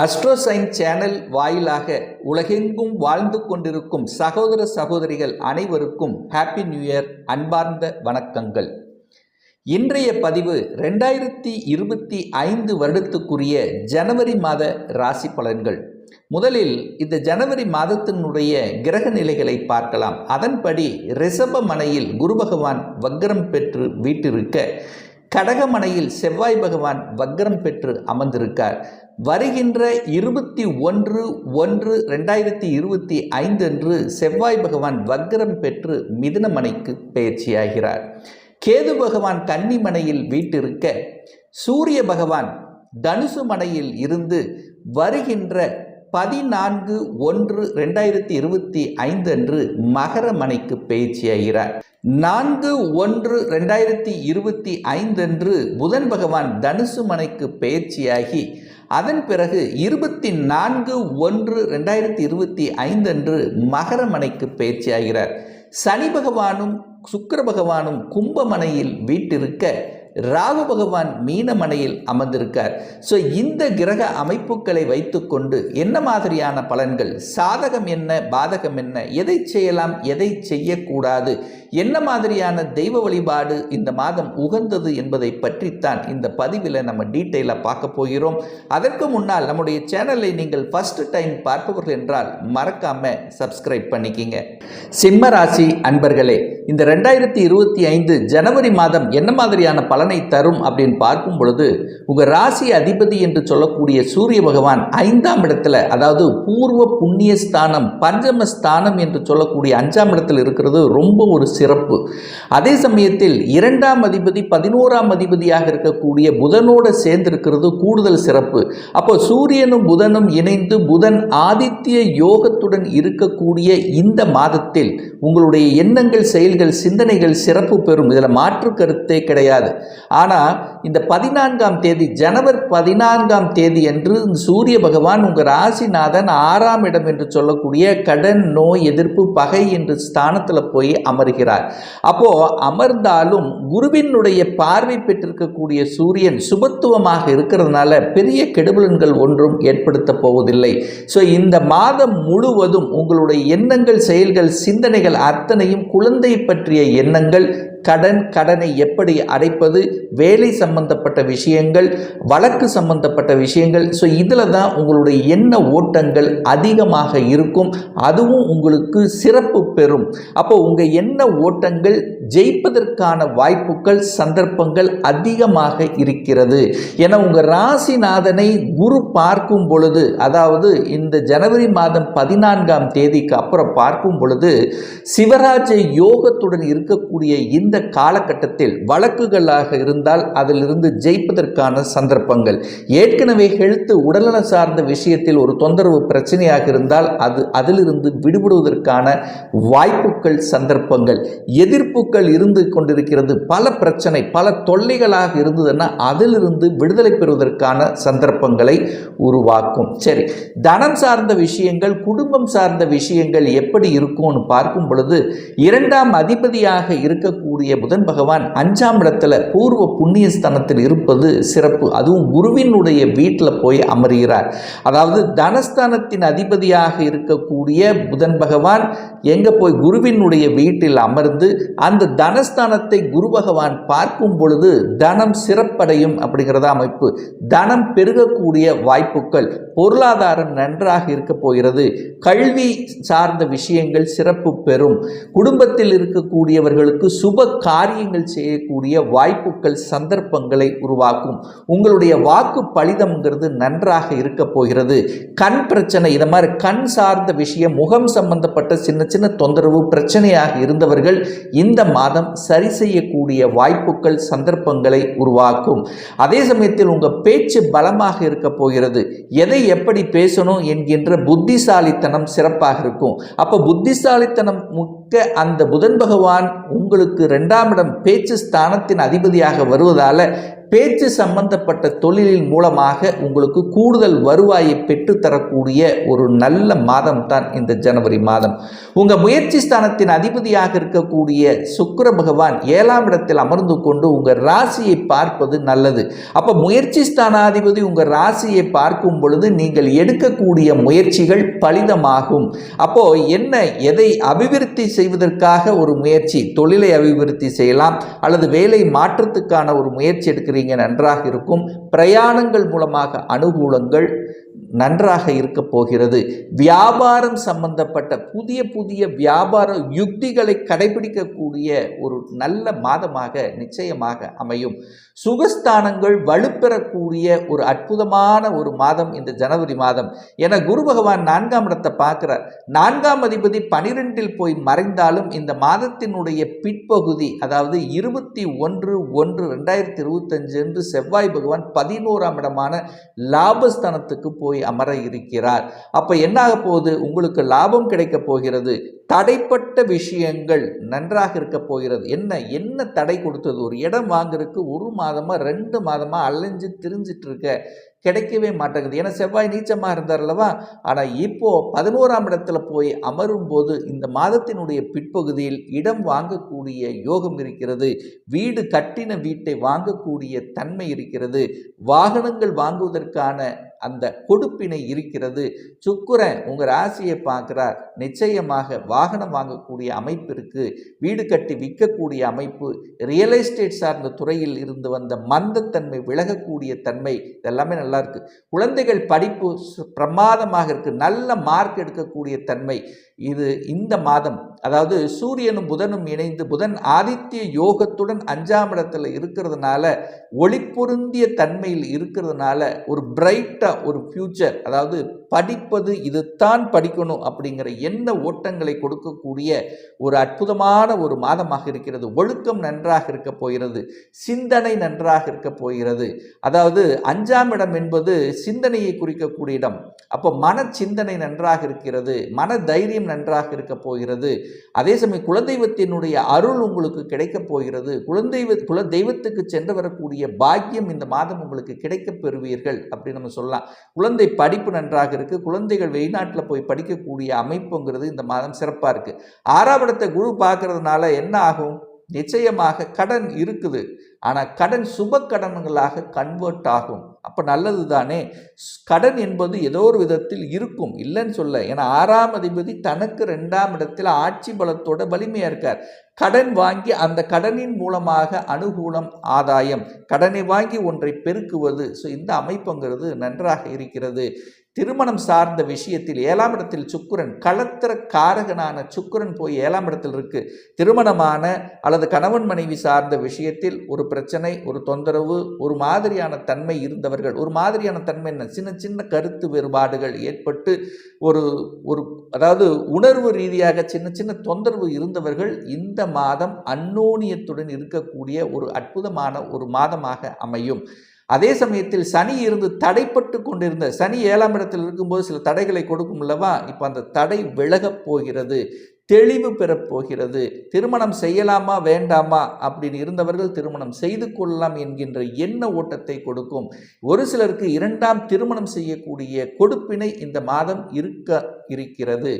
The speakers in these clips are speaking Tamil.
அஸ்ட்ரோசைன் சேனல் வாயிலாக உலகெங்கும் வாழ்ந்து கொண்டிருக்கும் சகோதர சகோதரிகள் அனைவருக்கும் ஹாப்பி நியூ இயர் அன்பார்ந்த வணக்கங்கள். இன்றைய பதிவு ரெண்டாயிரத்தி இருபத்தி ஐந்து வருடத்துக்குரிய ஜனவரி மாத ராசி பலன்கள். முதலில் இந்த ஜனவரி மாதத்தினுடைய கிரக நிலைகளை பார்க்கலாம். அதன்படி ரிஷப மனையில் குரு பகவான் வக்ரம் பெற்று வீட்டிருக்க கடகமனையில் செவ்வாய் பகவான் வக்ரம் பெற்று அமர்ந்திருக்கார். வருகின்ற இருபத்தி ஒன்று ஒன்று ரெண்டாயிரத்தி இருபத்தி ஐந்து அன்று செவ்வாய் பகவான் வக்ரம் பெற்று மிதுனமனைக்கு பயிற்சியாகிறார். கேது பகவான் கன்னிமனையில் வீட்டிருக்க சூரிய பகவான் தனுசு மனையில் இருந்து வருகின்ற பதினான்கு ஒன்று ரெண்டாயிரத்தி இருபத்தி ஐந்து அன்று மகர மனைக்கு பயிற்சியாகிறார். நான்கு ஒன்று ரெண்டாயிரத்தி இருபத்தி ஐந்தன்று புதன் பகவான் தனுசு மனைக்கு பயிற்சியாகி அதன் பிறகு இருபத்தி நான்கு ஒன்று ரெண்டாயிரத்தி இருபத்தி ஐந்தன்று மகரமனைக்கு மகர மனைக்கு பயிற்சியாகிறார். சனி பகவானும் சுக்கர பகவானும் கும்பமனையில் வீட்டிருக்க ராகு பகவான் மீனமனையில் அமர்ந்திருக்கார். ஸோ இந்த கிரக அமைப்புகளை வைத்துக்கொண்டு என்ன மாதிரியான பலன்கள்? சாதகம் என்ன? பாதகம் என்ன? எதை செய்யலாம்? எதை செய்யக்கூடாது? என்ன மாதிரியான தெய்வ வழிபாடு இந்த மாதம் உகந்தது என்பதை பற்றித்தான் இந்த பதிவில் நம்ம டீட்டெயிலாக பார்க்க போகிறோம். அதற்கு முன்னால் நம்முடைய சேனலை நீங்கள் ஃபஸ்ட் டைம் பார்ப்பவர்கள் என்றால் மறக்காம சப்ஸ்கிரைப் பண்ணிக்கிங்க. சிம்ம ராசி அன்பர்களே இந்த ரெண்டாயிரத்தி இருபத்தி ஐந்து ஜனவரி மாதம் என்ன மாதிரியான பலனை தரும் அப்படின்னு பார்க்கும் பொழுது உங்கள் ராசி அதிபதி என்று சொல்லக்கூடிய சூரிய பகவான் ஐந்தாம் இடத்துல அதாவது பூர்வ புண்ணிய ஸ்தானம் பஞ்சம ஸ்தானம் என்று சொல்லக்கூடிய அஞ்சாம் இடத்தில் இருக்கிறது ரொம்ப ஒரு சிறப்பு. அதே சமயத்தில் இரண்டாம் அதிபதி பதினோராம் அதிபதியாக இருக்கக்கூடிய புதனோடு சேர்ந்திருக்கிறது கூடுதல் சிறப்பு. அப்போ சூரியனும் புதனும் இணைந்து புதன் ஆதித்ய யோகத்துடன் இருக்கக்கூடிய இந்த மாதத்தில் உங்களுடைய எண்ணங்கள் செயல்கள் சிந்தனைகள் சிறப்பு பெறும். இதில் மாற்று கருத்தே கிடையாது. ஆனால் இந்த பதினான்காம் தேதி ஜனவரி பதினான்காம் தேதி என்று சூரிய பகவான் உங்கள் ராசிநாதன் ஆறாம் இடம் என்று சொல்லக்கூடிய கடன் நோய் எதிர்ப்பு பகை என்று ஸ்தானத்தில் போய் அமர்கிறார். அப்போது அமர்ந்தாலும் குருவினுடைய பார்வை பெற்றிருக்கக்கூடிய சூரியன் சுபத்துவமாக இருக்கிறதுனால பெரிய கெடுபலன்கள் ஒன்றும் ஏற்படுத்த போவதில்லை. ஸோ இந்த மாதம் முழுவதும் உங்களுடைய எண்ணங்கள் செயல்கள் சிந்தனைகள் அத்தனையும் குழந்தை பற்றிய எண்ணங்கள் கடன் கடனை எப்படி அடைப்பது வேலை சம்பந்தப்பட்ட விஷயங்கள் வழக்கு சம்பந்தப்பட்ட விஷயங்கள். ஸோ இதில் தான் உங்களுடைய எண்ண ஓட்டங்கள் அதிகமாக இருக்கும். அதுவும் உங்களுக்கு சிறப்பு பெறும். அப்போ உங்கள் எண்ண ஓட்டங்கள் ஜெயிப்பதற்கான வாய்ப்புகள் சந்தர்ப்பங்கள் அதிகமாக இருக்கிறது. என உங்கள் ராசிநாதனை குரு பார்க்கும் பொழுது அதாவது இந்த ஜனவரி மாதம் பதினான்காம் தேதிக்கு அப்புறம் பார்க்கும் பொழுது சிவராஜ யோகத்துடன் இருக்கக்கூடிய இந்த இந்த காலகட்டத்தில் வழக்குகளாக இருந்தால் அதிலிருந்து ஜெயிப்பதற்கான சந்தர்ப்பங்கள். ஏற்கனவே ஹெழுத்து உடல்நல சார்ந்த விஷயத்தில் ஒரு தொந்தரவு பிரச்சனையாக இருந்தால் அது அதிலிருந்து விடுபடுவதற்கான வாய்ப்புகள் சந்தர்ப்பங்கள். எதிர்ப்புகள் இருந்து கொண்டிருக்கிறது. பல பிரச்சனை பல தொல்லைகளாக இருந்ததுன்னா அதிலிருந்து விடுதலை பெறுவதற்கான சந்தர்ப்பங்களை உருவாக்கும். சரி தனம் சார்ந்த விஷயங்கள் குடும்பம் சார்ந்த விஷயங்கள் எப்படி இருக்கும்னு பார்க்கும் பொழுது இரண்டாம் அதிபதியாக இருக்கக்கூடிய இருக்கக்கூடிய புதன் பகவான் அஞ்சாம் இடத்துல பூர்வ புண்ணிய ஸ்தானத்தில் இருப்பது சிறப்பு. அதுவும் குருவினுடைய வீட்டில் போய் அமர்கிறார். அதாவது தனஸ்தானத்தின் அதிபதியாக இருக்கக்கூடிய புதன் பகவான் எங்கே போய் குருவினுடைய வீட்டில் அமர்ந்து அந்த தனஸ்தானத்தை குரு பகவான் பார்க்கும் பொழுது தனம் சிறப்படையும் அப்படிங்கிறத அமைப்பு. தனம் பெருகக்கூடிய வாய்ப்புகள் பொருளாதாரம் நன்றாக இருக்க போகிறது. கல்வி சார்ந்த விஷயங்கள் சிறப்பு பெறும். குடும்பத்தில் இருக்கக்கூடியவர்களுக்கு சுப காரியங்கள் செய்யக்கூடிய வாய்ப்புகள் சந்தர்ப்பங்களை உருவாக்கும். உங்களுடைய வாக்கு பலிதம்ங்கிறது நன்றாக இருக்க போகிறது. கண் பிரச்சனை இதை மாதிரி கண் சார்ந்த விஷயம் முகம் சம்பந்தப்பட்ட சின்ன சின்ன தொந்தரவு பிரச்சனையாக இருந்தவர்கள் இந்த மாதம் சரி செய்யக்கூடிய வாய்ப்புகள் சந்தர்ப்பங்களை உருவாக்கும். அதே சமயத்தில் உங்கள் பேச்சு பலமாக இருக்க போகிறது. எதை எப்படி பேசணும் என்கின்ற புத்திசாலித்தனம் சிறப்பாக இருக்கும். அப்போ புத்திசாலித்தனம் மிக்க அந்த புதன் பகவான் உங்களுக்கு ரெண்டாம் இடம் பேச்சு ஸ்தானத்தின் அதிபதியாக வருவதால் பேச்சு சம்பந்தப்பட்ட தொழிலின் மூலமாக உங்களுக்கு கூடுதல் வருவாயை பெற்றுத்தரக்கூடிய ஒரு நல்ல மாதம் தான் இந்த ஜனவரி மாதம். உங்கள் முயற்சி ஸ்தானத்தின் அதிபதியாக இருக்கக்கூடிய சுக்கர பகவான் ஏழாம் இடத்தில் அமர்ந்து கொண்டு உங்கள் ராசியை பார்ப்பது நல்லது. அப்போ முயற்சி ஸ்தானாதிபதி உங்கள் ராசியை பார்க்கும் பொழுது நீங்கள் எடுக்கக்கூடிய முயற்சிகள் பலிதமாகும். அப்போ என்ன எதை அபிவிருத்தி செய்வதற்காக ஒரு முயற்சி தொழிலை அபிவிருத்தி செய்யலாம் அல்லது வேலை மாற்றத்துக்கான ஒரு முயற்சி எடுக்கிறீங்க நன்றாக இருக்கும். பிரயாணங்கள் மூலமாக அனுகூலங்கள் நன்றாக இருக்க போகிறது. வியாபாரம் சம்பந்தப்பட்ட புதிய புதிய வியாபார யுக்திகளை கடைபிடிக்கக்கூடிய ஒரு நல்ல மாதமாக நிச்சயமாக அமையும். சுகஸ்தானங்கள் வலுப்பெறக்கூடிய ஒரு அற்புதமான ஒரு மாதம் இந்த ஜனவரி மாதம். என குரு பகவான் நான்காம் இடத்தை பார்க்கிறார். நான்காம் அதிபதி பனிரெண்டில் போய் மறைந்தாலும் இந்த மாதத்தினுடைய பிற்பகுதி அதாவது இருபத்தி ஒன்று ஒன்று ரெண்டாயிரத்தி இருபத்தஞ்சு என்று செவ்வாய் பகவான் பதினோராம் இடமான லாபஸ்தானத்துக்கு போய் அமர இருக்கிறார் அப்போ என்னாக போகுது? உங்களுக்கு லாபம் கிடைக்க போகிறது. தடைப்பட்ட விஷயங்கள் நன்றாக இருக்க போகிறது. என்ன என்ன தடை கொடுத்தது? ஒரு இடம் வாங்குறதுக்கு ஒரு மாதமாக ரெண்டு மாதமாக அலைஞ்சு திரிஞ்சிட்டு இருக்க கிடைக்கவே மாட்டேங்குது. ஏன்னா செவ்வாய் நீச்சமாக இருந்தார் அல்லவா? ஆனால் இப்போ பதினோராம் இடத்துல போய் அமரும் போது இந்த மாதத்தினுடைய பிற்பகுதியில் இடம் வாங்கக்கூடிய யோகம் இருக்கிறது. வீடு கட்டின வீட்டை வாங்கக்கூடிய தன்மை இருக்கிறது. வாகனங்கள் வாங்குவதற்கான அந்த கொடுப்பினை இருக்கிறது. சுக்குரன் உங்கள் ராசியை பார்க்குறார். நிச்சயமாக வாகனம் வாங்கக்கூடிய அமைப்பு இருக்குது வீடு கட்டி விற்கக்கூடிய அமைப்பு. ரியல் எஸ்டேட் சார்ந்த துறையில் இருந்து வந்த மந்தத்தன்மை விலகக்கூடிய தன்மை இதெல்லாமே நல்லா இருக்குது குழந்தைகள் படிப்பு சு- பிரமாதமாக இருக்குது நல்ல மார்க் எடுக்கக்கூடிய தன்மை. இது இந்த மாதம். அதாவது சூரியனும் புதனும் இணைந்து புதன் ஆதித்ய யோகத்துடன் அஞ்சாம் இடத்துல இருக்கிறதுனால ஒளி பொருந்திய தன்மையில் இருக்கிறதுனால ஒரு பிரைட்டாக ஒரு ஃப்யூச்சர் அதாவது படிப்பது இதுதான் படிக்கணும் அப்படிங்கிற எண்ண ஓட்டங்களை கொடுக்கக்கூடிய ஒரு அற்புதமான ஒரு மாதமாக இருக்கிறது. ஒழுக்கம் நன்றாக இருக்க போகிறது. சிந்தனை நன்றாக இருக்க போகிறது. அதாவது அஞ்சாம் இடம் என்பது சிந்தனையை குறிக்கக்கூடிய இடம். அப்போ மன சிந்தனை நன்றாக இருக்கிறது. மன தைரியம் நன்றாக இருக்க போகிறது. அதே சமயம் குலதெய்வத்தினுடைய அருள் உங்களுக்கு கிடைக்கப் போகிறது. குலதெய்வ குல தெய்வத்துக்கு சென்று வரக்கூடிய பாக்கியம் இந்த மாதம் உங்களுக்கு கிடைக்கப் பெறுவீர்கள் அப்படின்னு நம்ம சொல்லலாம். குழந்தை படிப்பு நன்றாக இருக்கு. குழந்தைகள் வெளிநாட்டில் போய் படிக்கக்கூடிய அமைப்புங்கிறது இந்த மாதம் சிறப்பாக இருக்குது ஆறாம் இடத்தை குரு பார்க்கறதுனால என்ன ஆகும்? நிச்சயமாக கடன் இருக்குது. ஆனால் கடன் சுப கடன்களாக கன்வெர்ட் ஆகும். அப்போ நல்லது தானே கடன் என்பது ஏதோ ஒரு விதத்தில் இருக்கும். இல்லைன்னு சொல்ல. ஏன்னா ஆறாம் அதிபதி தனக்கு ரெண்டாம் இடத்தில் ஆட்சி பலத்தோட வலிமையாக இருக்கார். கடன் வாங்கி அந்த கடனின் மூலமாக அனுகூலம் ஆதாயம். கடனை வாங்கி ஒன்றை பெருக்குவது ஸோ இந்த அமைப்புங்கிறது நன்றாக இருக்கிறது. திருமணம் சார்ந்த விஷயத்தில் ஏழாம் இடத்தில் சுக்குரன் களத்திர காரகனான சுக்குரன் போய் ஏழாம் இடத்தில் இருக்கு. திருமணமான அல்லது கணவன் மனைவி சார்ந்த விஷயத்தில் ஒரு பிரச்சனை ஒரு தொந்தரவு ஒரு மாதிரியான தன்மை இருந்தவர்கள். ஒரு மாதிரியான தன்மை என்ன? சின்ன சின்ன கருத்து வேறுபாடுகள் ஏற்பட்டு ஒரு ஒரு அதாவது உணர்வு ரீதியாக சின்ன சின்ன தொந்தரவு இருந்தவர்கள் இந்த மாதம் அன்னோனியத்துடன் இருக்கக்கூடிய ஒரு அற்புதமான ஒரு மாதமாக அமையும். அதே சமயத்தில் சனி இருந்து தடைப்பட்டு கொண்டிருந்த சனி ஏழாம் இடத்தில் இருக்கும்போது சில தடைகளை கொடுக்கும் அல்லவா? இப்போ அந்த தடை விலகப் போகிறது தெளிவு பெறப்போகிறது திருமணம் செய்யலாமா வேண்டாமா? அப்படின்னு இருந்தவர்கள் திருமணம் செய்து கொள்ளலாம் என்கின்ற எண்ண ஓட்டத்தை கொடுக்கும். ஒரு சிலருக்கு இரண்டாம் திருமணம் செய்யக்கூடிய கொடுப்பினை இந்த மாதம் இருக்க இருக்கிறது.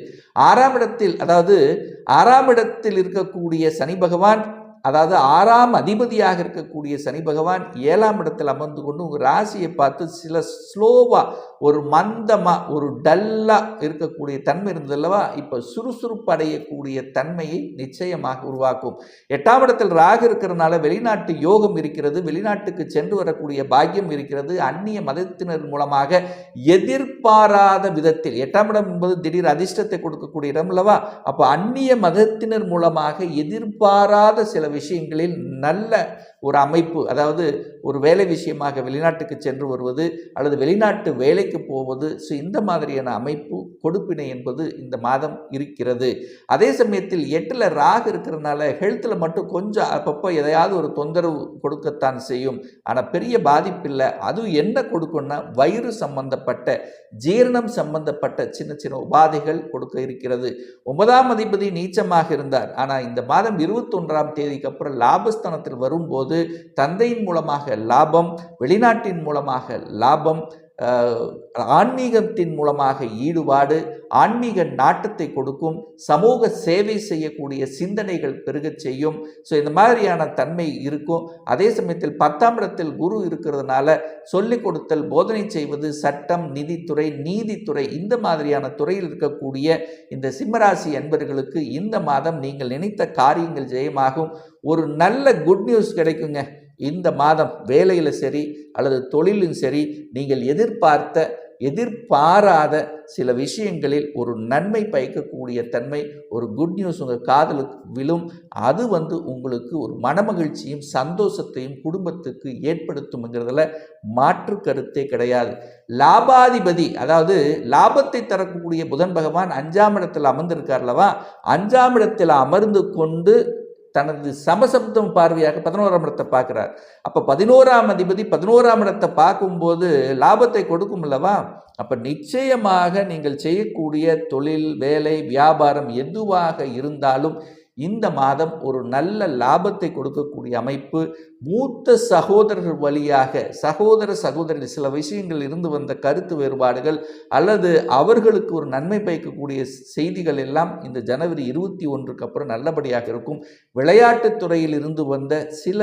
ஆறாம் இடத்தில் அதாவது ஆறாம் இடத்தில் இருக்கக்கூடிய சனி பகவான் அதாவது ஆறாம் அதிபதியாக இருக்கக்கூடிய சனி பகவான் ஏழாம் இடத்தில் அமர்ந்து கொண்டு உங்கள் ராசியை பார்த்து சில ஸ்லோவாக ஒரு மந்தமாக ஒரு டல்லாக இருக்கக்கூடிய தன்மை இருந்தல்லவா இப்போ சுறுசுறுப்பு அடையக்கூடிய தன்மையை நிச்சயமாக உருவாக்கும். எட்டாம் இடத்தில் ராகு இருக்கிறதுனால வெளிநாட்டு யோகம் இருக்கிறது வெளிநாட்டுக்கு சென்று வரக்கூடிய பாக்கியம் இருக்கிறது. அந்நிய மதத்தினர் மூலமாக எதிர்பாராத விதத்தில் எட்டாம் இடம் என்பது திடீர் அதிர்ஷ்டத்தை கொடுக்கக்கூடிய இடம் அல்லவா? அப்போ அந்நிய மதத்தினர் மூலமாக எதிர்பாராத சில விஷயங்களில் நல்ல ஒரு அமைப்பு அதாவது ஒரு வேலை விஷயமாக வெளிநாட்டுக்கு சென்று வருவது அல்லது வெளிநாட்டு வேலைக்கு போவது ஸோ இந்த மாதிரியான அமைப்பு கொடுப்பினை என்பது இந்த மாதம் இருக்கிறது. அதே சமயத்தில் எட்டில் ராகு இருக்கிறதுனால ஹெல்த்தில் மட்டும் கொஞ்சம் அப்பப்போ எதையாவது ஒரு தொந்தரவு கொடுக்கத்தான் செய்யும். ஆனால் பெரிய பாதிப்பில்லை அது அதுவும் என்ன கொடுக்கும்னா வயிறு சம்பந்தப்பட்ட ஜீரணம் சம்பந்தப்பட்ட சின்ன சின்ன உபாதைகள் கொடுக்க இருக்கிறது. ஒன்பதாம் அதிபதி நீச்சமாக இருந்தார். ஆனால் இந்த மாதம் இருபத்தொன்றாம் தேதி தேதிக்கு அப்புறம் லாபஸ்தானத்தில் வரும்போது தந்தையின் மூலமாக லாபம் வெளிநாட்டின் மூலமாக லாபம் ஆன்மீகத்தின் மூலமாக ஈடுபாடு ஆன்மீக நாட்டத்தை கொடுக்கும் சமூக சேவை செய்யக்கூடிய சிந்தனைகள் பெருகச் செய்யும். ஸோ இந்த மாதிரியான தன்மை இருக்கும். அதே சமயத்தில் பத்தாம் இடத்தில் குரு இருக்கிறதுனால சொல்லிக் கொடுத்தல் போதனை செய்வது சட்டம் நிதித்துறை நீதித்துறை இந்த மாதிரியான துறையில் இருக்கக்கூடிய இந்த சிம்மராசி அன்பர்களுக்கு இந்த மாதம் நீங்கள் நினைத்த காரியங்கள் ஜெயமாகும். ஒரு நல்ல குட் நியூஸ் கிடைக்குங்க. இந்த மாதம் வேலையில் சரி அல்லது தொழிலும் சரி நீங்கள் எதிர்பார்த்த எதிர்பாராத சில விஷயங்களில் ஒரு நன்மை பயக்கக்கூடிய தன்மை ஒரு குட் நியூஸ் உங்கள் காதலுக்கு விழும். அது வந்து உங்களுக்கு ஒரு மனமகிழ்ச்சியும் சந்தோஷத்தையும் குடும்பத்துக்கு ஏற்படுத்தும்ங்கிறதுல மாற்று கருத்தே கிடையாது. லாபாதிபதி அதாவது லாபத்தை தரக்கூடிய புதன் பகவான் அஞ்சாம் இடத்தில் அமர்ந்திருக்கார்லவா அஞ்சாம் இடத்தில் அமர்ந்து கொண்டு தனது சமசப்தம் பார்வையாக பதினோராம் இடத்தை பார்க்கிறார். அப்போ பதினோராம் அதிபதி பதினோராம் இடத்தை பார்க்கும்போது லாபத்தை கொடுக்கும் அல்லவா? அப்போ நிச்சயமாக நீங்கள் செய்யக்கூடிய தொழில் வேலை வியாபாரம் எதுவாக இருந்தாலும் இந்த மாதம் ஒரு நல்ல லாபத்தை கொடுக்கக்கூடிய அமைப்பு மூத்த சகோதரர்கள் வழியாக சகோதர சகோதரி சில விஷயங்கள் இருந்து வந்த கருத்து வேறுபாடுகள் அல்லது அவர்களுக்கு ஒரு நன்மை பயக்கக்கூடிய செய்திகள் எல்லாம் இந்த ஜனவரி இருபத்தி ஒன்றுக்கு அப்புறம் நல்லபடியாக இருக்கும். விளையாட்டுத் துறையில் இருந்து வந்த சில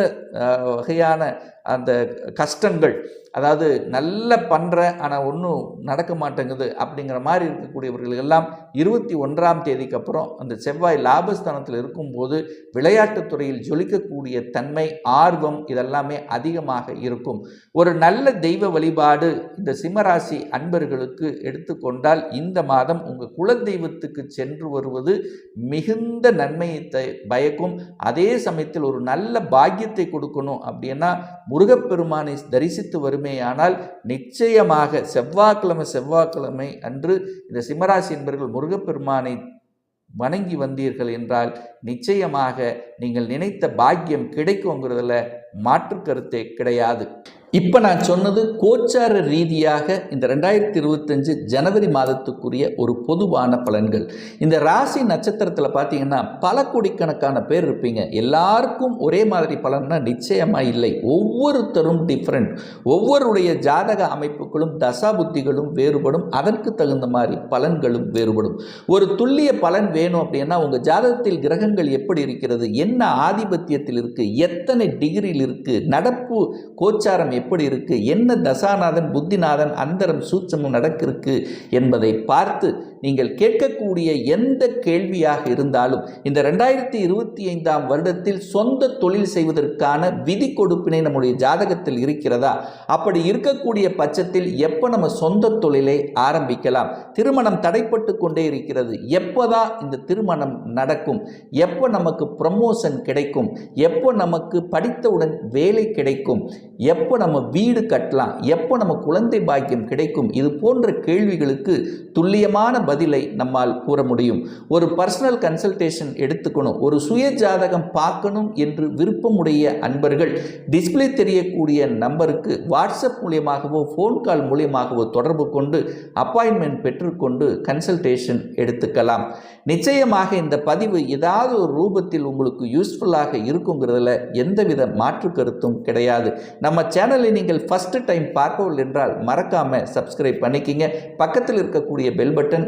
வகையான அந்த கஷ்டங்கள் அதாவது நல்ல பண்ணுற ஆனால் ஒன்றும் நடக்க மாட்டேங்குது அப்படிங்கிற மாதிரி இருக்கக்கூடியவர்கள் எல்லாம் இருபத்தி ஒன்றாம் தேதிக்கு அப்புறம் அந்த செவ்வாய் லாபஸ்தானத்தில் இருக்கும்போது விளையாட்டுத்துறையில் ஜொலிக்கக்கூடிய தன்மை ஆர்வம் இதெல்லாமே அதிகமாக இருக்கும். ஒரு நல்ல தெய்வ வழிபாடு இந்த சிம்மராசி அன்பர்களுக்கு எடுத்துக்கொண்டால் இந்த மாதம் உங்கள் குலதெய்வத்துக்கு சென்று வருவது மிகுந்த நன்மையை த- பயக்கும். அதே சமயத்தில் ஒரு நல்ல பாக்கியத்தை கொடுக்கணும் அப்படின்னா முருகப்பெருமானை தரிசித்து வரும் வருமேயானால் நிச்சயமாக செவ்வாய்க்கிழமை செவ்வாய்க்கிழமை அன்று இந்த சிம்மராசி என்பர்கள் முருகப்பெருமானை வணங்கி வந்தீர்கள் என்றால் நிச்சயமாக நீங்கள் நினைத்த பாக்கியம் கிடைக்குங்கிறதுல மாற்று கருத்தே கிடையாது. இப்போ நான் சொன்னது கோச்சார ரீதியாக இந்த ரெண்டாயிரத்தி இருபத்தஞ்சு ஜனவரி மாதத்துக்குரிய ஒரு பொதுவான பலன்கள். இந்த ராசி நட்சத்திரத்தில் பார்த்தீங்கன்னா பல கோடிக்கணக்கான பேர் இருப்பீங்க. எல்லாருக்கும் ஒரே மாதிரி பலன்னா நிச்சயமாக இல்லை. ஒவ்வொருத்தரும் டிஃப்ரெண்ட் ஒவ்வொருடைய ஜாதக அமைப்புகளும் தசாபுத்திகளும் வேறுபடும். அதற்கு தகுந்த மாதிரி பலன்களும் வேறுபடும். ஒரு துல்லிய பலன் வேணும் அப்படின்னா உங்கள் ஜாதகத்தில் கிரகங்கள் எப்படி இருக்கிறது? என்ன ஆதிபத்தியத்தில் இருக்குது எத்தனை டிகிரியில் இருக்குது நடப்பு கோச்சாரம் எப்படி இருக்குது என்ன தசாநாதன் புத்திநாதன் அந்தரம் சூட்சமும் நடக்கிருக்கு என்பதை பார்த்து நீங்கள் கேட்கக்கூடிய எந்த கேள்வியாக இருந்தாலும் இந்த ரெண்டாயிரத்தி இருபத்தி ஐந்தாம் வருடத்தில் சொந்த தொழில் செய்வதற்கான விதி கொடுப்பினை நம்முடைய ஜாதகத்தில் இருக்கிறதா? அப்படி இருக்கக்கூடிய பட்சத்தில் எப்போ நம்ம சொந்த தொழிலை ஆரம்பிக்கலாம்? திருமணம் தடைப்பட்டு கொண்டே இருக்கிறது. எப்போதான் இந்த திருமணம் நடக்கும்? எப்போ நமக்கு ப்ரமோஷன் கிடைக்கும்? எப்போ நமக்கு படித்தவுடன் வேலை கிடைக்கும்? எப்போ நம்ம வீடு கட்டலாம்? எப்போ நம்ம குழந்தை பாக்கியம் கிடைக்கும்? இது போன்ற கேள்விகளுக்கு துல்லியமான பதிலை நம்மால் கூற முடியும். ஒரு பர்சனல் கன்சல்டேஷன் எடுத்துக்கணும். ஒரு சுய ஜாதகம் பார்க்கணும் என்று விருப்பமுடைய அன்பர்கள் டிஸ்ப்ளே தெரியக்கூடிய நம்பருக்கு வாட்ஸ்அப் மூலியமாகவோ ஃபோன் கால் மூலியமாகவோ தொடர்பு கொண்டு அப்பாயின்மெண்ட் பெற்றுக்கொண்டு கன்சல்டேஷன் எடுத்துக்கலாம். நிச்சயமாக இந்த பதிவு ஏதாவது ஒரு ரூபத்தில் உங்களுக்கு யூஸ்ஃபுல்லாக இருக்குங்கிறதுல எந்தவித மாற்று கருத்தும் கிடையாது. நம்ம சேனலை நீங்கள் ஃபஸ்ட்டு டைம் பார்க்கவில்லை என்றால் மறக்காமல் சப்ஸ்கிரைப் பண்ணிக்கிங்க. பக்கத்தில் இருக்கக்கூடிய பெல் பட்டன்